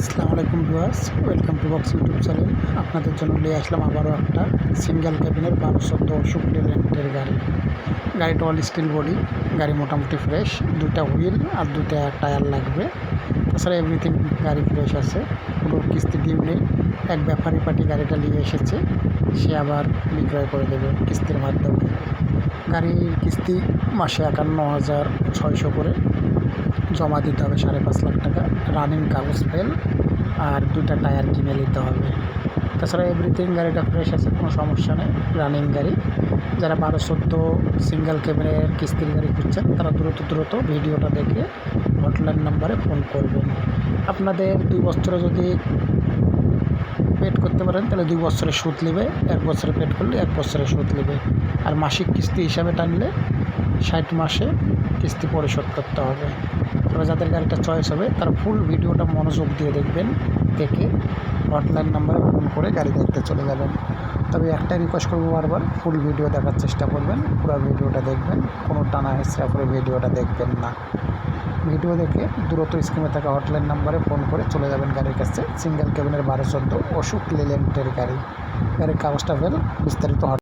আসসালামু আলাইকুম viewers, welcome to box YouTube channel. আপনাদের জন্য নিয়ে আসলাম আবারও একটা সিঙ্গেল ক্যাবিনের বারোশো দশ রেন্টের গাড়ি। গাড়িটা অল স্টিল বডি গাড়ি মোটামুটি ফ্রেশ দুটা হুইল আর দুটা টায়ার লাগবে। তাছাড়া এভরিথিং গাড়ি ফ্রেশ আছে, কোনো কিস্তি ডিউ নেই। এক ব্যাপারী পার্টি গাড়িটা নিয়ে এসেছে, সে আবার বিক্রয় করে দেবে কিস্তির মাধ্যমে। গাড়ির কিস্তি মাসে একান্ন হাজার ছয়শো করে। জমা দিতে হবে সাড়ে পাঁচ লাখ টাকা রানিং কাগজ ফেল আর দুটা টায়ার কিনে নিতে হবে। তাছাড়া এভরিথিং গাড়িটা ফ্রেশ আছে, কোনো সমস্যা নেই রানিং গাড়ি। যারা বারো চোদ্দ সিঙ্গেল ক্যামেরের কিস্তির গাড়ি খুঁজছেন, তারা দ্রুত দ্রুত ভিডিওটা দেখে হটলাইন নাম্বারে ফোন করবেন। আপনাদের দুই বছরে যদি পেড করতে পারেন, তাহলে দুই বছরে সুদ নেবে, এক বছরে পেড করলে এক বছরে সুদ নেবে। আর মাসিক কিস্তি হিসাবে টানলে ষাট মাসে কিস্তি পরিশোধ করতে হবে। তবে যাদের গাড়িটা চয়েস হবে, তারা ফুল ভিডিওটা মনোযোগ দিয়ে দেখবেন, দেখে হটলাইন নাম্বারে ফোন করে গাড়ি দেখতে চলে যাবেন। তবে একটাই রিকোয়েস্ট করব বারবার ফুল ভিডিও দেখার চেষ্টা করবেন, পুরো ভিডিওটা দেখবেন, কোনো টানা হেঁচড়া করে ভিডিওটা দেখবেন না। ভিডিও দেখে দ্রুত স্ক্রিনে থাকা হটলাইন নাম্বারে ফোন করে চলে যাবেন গাড়ির কাছে সিঙ্গেল কেবিনের বারো চোদ্দ অশোক লিলেন্টের গাড়ি। গাড়ির কাগজটা ফেল, বিস্তারিত